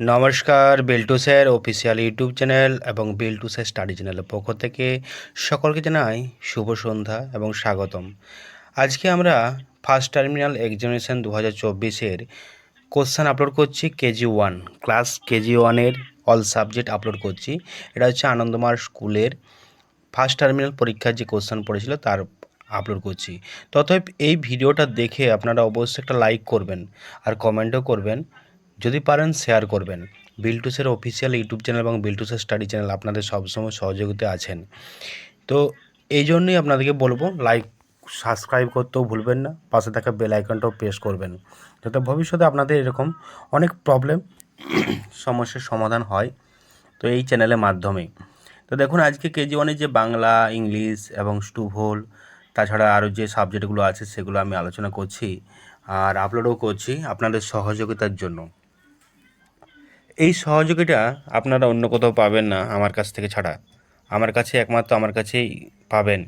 নমস্কার, Biltu sir, official YouTube channel এবং Biltu sir study চ্যানেলের পক্ষ থেকে সকলকে জানাই শুভ সন্ধ্যা এবং স্বাগতম। আজকে আমরা ফার্স্ট টার্মিনাল এক্সামিনেশন দু হাজার চব্বিশের কোশ্চান আপলোড করছি কেজি ওয়ান ক্লাস কেজি ওয়ানের অল সাবজেক্ট আপলোড করছি। এটা হচ্ছে আনন্দমার স্কুলের ফার্স্ট টার্মিনাল পরীক্ষার যে কোশ্চান পড়েছিল তার আপলোড করছি। ততএব এই ভিডিওটা দেখে আপনারা অবশ্যই একটা লাইক করবেন আর কমেন্টও করবেন। যদি পারেন শেয়ার করবেন। বিল্টুসের অফিসিয়াল ইউটিউব চ্যানেল এবং বিল্টুসের স্টাডি চ্যানেল আপনাদের সবসময় সহযোগিতা আছেন। তো এই জন্যই আপনাদেরকে বলব লাইক সাবস্ক্রাইব করতেও ভুলবেন না, পাশে থাকা বেল আইকনটাও প্রেস করবেন। যাতে ভবিষ্যতে আপনাদের এরকম অনেক প্রবলেম সমস্যার সমাধান হয়, তো এই চ্যানেলের মাধ্যমে তো দেখুন, আজকে কেজি ওয়ানের যে বাংলা ইংলিশ এবং স্টুভোল তাছাড়া আরও যে সাবজেক্টগুলো আছে, সেগুলো আমি আলোচনা করছি আর আপলোডও করছি আপনাদের সহযোগিতার জন্য। এই সহযোগিতা আপনারা অন্য কোথাও পাবেন না আমার কাছ থেকে ছাড়া। আমার কাছে একমাত্র আমার কাছেই পাবেন।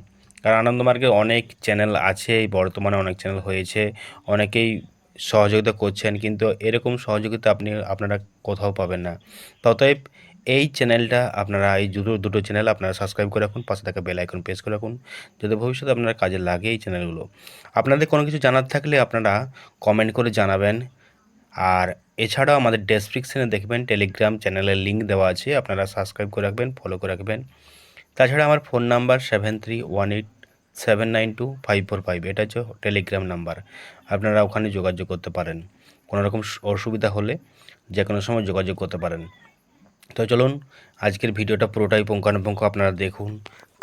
কারণ আনন্দমার্গে অনেক চ্যানেল আছে বর্তমানে অনেক চ্যানেল হয়েছে, অনেকেই সহযোগিতা করছেন, কিন্তু এরকম সহযোগিতা আপনি, আপনারা কোথাও পাবেন না। ততএব এই চ্যানেলটা আপনারা, এই দুটো দুটো চ্যানেল আপনারা সাবস্ক্রাইব করে রাখুন, পাশে থাকা বেল আইকন প্রেস করে রাখুন, যাতে ভবিষ্যতে আপনারা কাজে লাগে এই চ্যানেলগুলো আপনাদের কোনো কিছু জানার থাকলে আপনারা কমেন্ট করে জানাবেন। আর এছাড়াও আমাদের ডেসক্রিপশানে দেখবেন টেলিগ্রাম চ্যানেলের লিঙ্ক দেওয়া আছে, আপনারা সাবস্ক্রাইব করে রাখবেন ফলো করে রাখবেন। তাছাড়া আমার phone number seven three one eight seven nine two five four five এটা হচ্ছে টেলিগ্রাম নাম্বার আপনারা ওখানে যোগাযোগ করতে পারেন। কোনো রকম অসুবিধা হলে যে কোনো সময় যোগাযোগ করতে পারেন। তো চলুন, আজকের ভিডিওটা পুরোটাই পুঙ্খানুপুঙ্খ আপনারা দেখুন,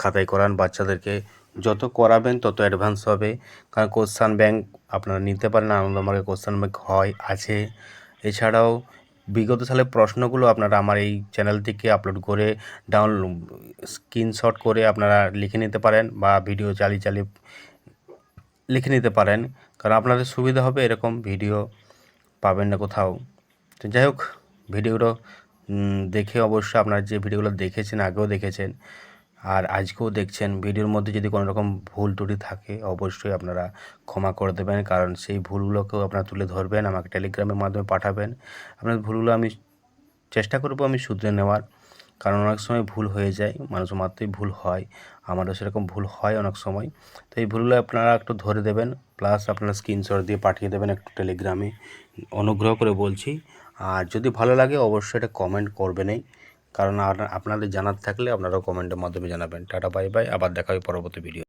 খাতায় করান, বাচ্চাদেরকে যত করাবেন তত অ্যাডভান্স হবে। কারণ কোশ্চান ব্যাংক আপনারা নিতে পারেন আনন্দমার্গে কোশ্চান ব্যাংক হয়, আছে। এছাড়াও বিগত সালের প্রশ্নগুলো আপনারা আমার এই চ্যানেল থেকে আপলোড করে ডাউনলোড স্ক্রিনশট করে আপনারা লিখে নিতে পারেন বা ভিডিও চালিয়ে চালিয়ে লিখে নিতে পারেন। কারণ আপনাদের সুবিধা হবে এরকম ভিডিও পাবেন না কোথাও। তো যাই হোক ভিডিওটা উম, দেখে অবশ্যই আপনারা যে ভিডিওগুলো দেখেছেন আগেও দেখেছেন আর আজকেও দেখছেন, ভিডিওর মধ্যে যদি কোনো রকম ভুল ত্রুটি থাকে, অবশ্যই আপনারা ক্ষমা করে দেবেন। কারণ সেই ভুলগুলোকেও আপনারা তুলে ধরবেন, আমাকে টেলিগ্রামের মাধ্যমে পাঠাবেন। আপনার ভুলগুলো আমি চেষ্টা করব আমি শুধরে নেওয়ার। কারণ অনেক সময় ভুল হয়ে যায়, মানুষ মাত্রই ভুল হয়। আমারও সেরকম ভুল হয় অনেক সময়। তো এই ভুলগুলো আপনারা একটু ধরে দেবেন, প্লাস আপনারা স্ক্রিনশট দিয়ে পাঠিয়ে দেবেন একটু টেলিগ্রামে। অনুগ্রহ করে বলছি। আর যদি ভালো লাগে, অবশ্যই এটা কমেন্ট করবেনই। কারণ আপনাদের জানার থাকলে আপনারাও কমেন্টের মাধ্যমে জানাবেন। টাটা বাই বাই আবার দেখা হবে পরবর্তী ভিডিও